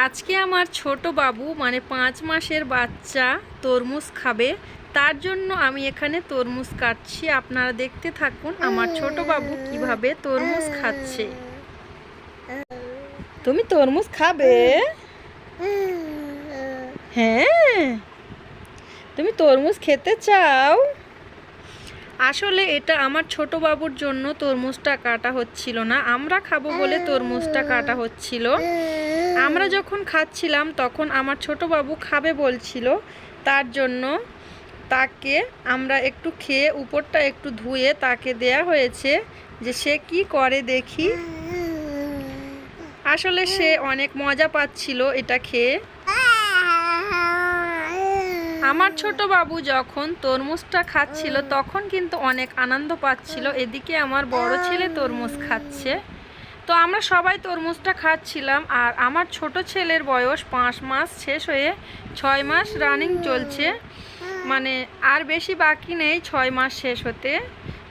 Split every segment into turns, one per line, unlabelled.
আজকে আমার ছোট বাবু মানে পাঁচ মাসের বাচ্চা, তরমুজ খাবে। তার জন্য আমি এখানে তরমুজ কাটছি। আপনারা দেখতে থাকুন আমার ছোট বাবু কীভাবে তরমুজ খাচ্ছে। তুমি তরমুজ খাবে? হ্যাঁ। তুমি তরমুজ খেতে চাও? আসলে এটা আমার ছোট বাবুর জন্য তরমুজটা কাটা হচ্ছিল না। আমরা খাব বলে তরমুজটা কাটা হচ্ছিল। আমরা যখন খাচ্ছিলাম, তখন আমার ছোট বাবু খাবে বলছিল। তার জন্য তাকে আমরা একটু খেয়ে, উপরটা একটু ধুয়ে তাকে দেয়া হয়েছে যে সে কি করে দেখি। আসলে সে অনেক মজা পাচ্ছিল এটা খেয়ে। আমার ছোট বাবু যখন তরমুজটা খাচ্ছিল তখন কিন্তু অনেক আনন্দ পাচ্ছিল। এদিকে আমার বড় ছেলে তরমুজ খাচ্ছে। তো আমরা সবাই তরমুজটা খাচ্ছিলাম আর আমার ছোট ছেলের বয়স পাঁচ মাস শেষ হয়ে ছয় মাস রানিং চলছে। মানে আর বেশি বাকি নেই ছয় মাস শেষ হতে।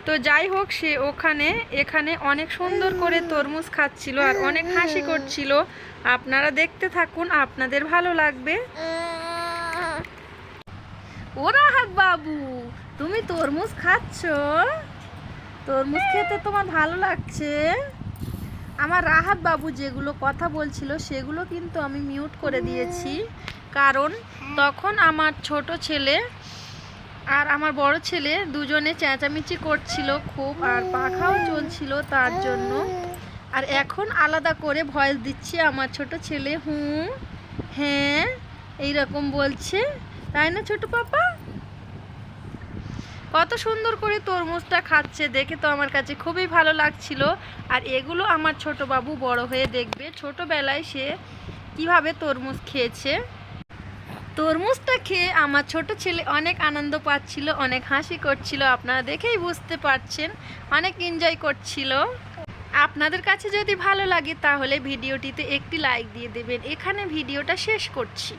তো যাই হোক সে ওখানে এখানে অনেক সুন্দর করে তরমুজ খাচ্ছিল আর অনেক হাসি করছিল। আপনারা দেখতে থাকুন আপনাদের ভালো লাগবে। ও রাহাত বাবু, তুমি তরমুজ খাচ্ছ? তরমুজ খেতে তোমার ভালো লাগছে? আমার রাহাত বাবু যেগুলো কথা বলছিল, সেগুলো কিন্তু আমি মিউট করে দিয়েছি। কারণ তখন আমার ছোট ছেলে আর আমার বড় ছেলে দুজনে চেঁচামেচি করছিল খুব আর পাখাও চলছিল তার জন্য। আর এখন আলাদা করে ভয়েস দিচ্ছি আমার ছোট ছেলে, হুম হ্যাঁ এইরকম বলছে। তাই না ছোট পাপা? কত সুন্দর করে তরমুজটা খাচ্ছে, দেখে তো আমার কাছে খুবই ভালো লাগছিল। আর এগুলো আমার ছোট বাবু বড় হয়ে দেখবে, ছোটবেলায় সে কীভাবে তরমুজ খেয়েছে। তরমুজটা খেয়ে আমার ছোট ছেলে অনেক আনন্দ পাচ্ছিল, অনেক হাসি করছিল, আপনারা দেখেই বুঝতে পারছেন, অনেক এনজয় করছিল। আপনাদের কাছে যদি ভালো লাগে তাহলে ভিডিওটিতে একটি লাইক দিয়ে দেবেন। এখানে ভিডিওটা শেষ করছি।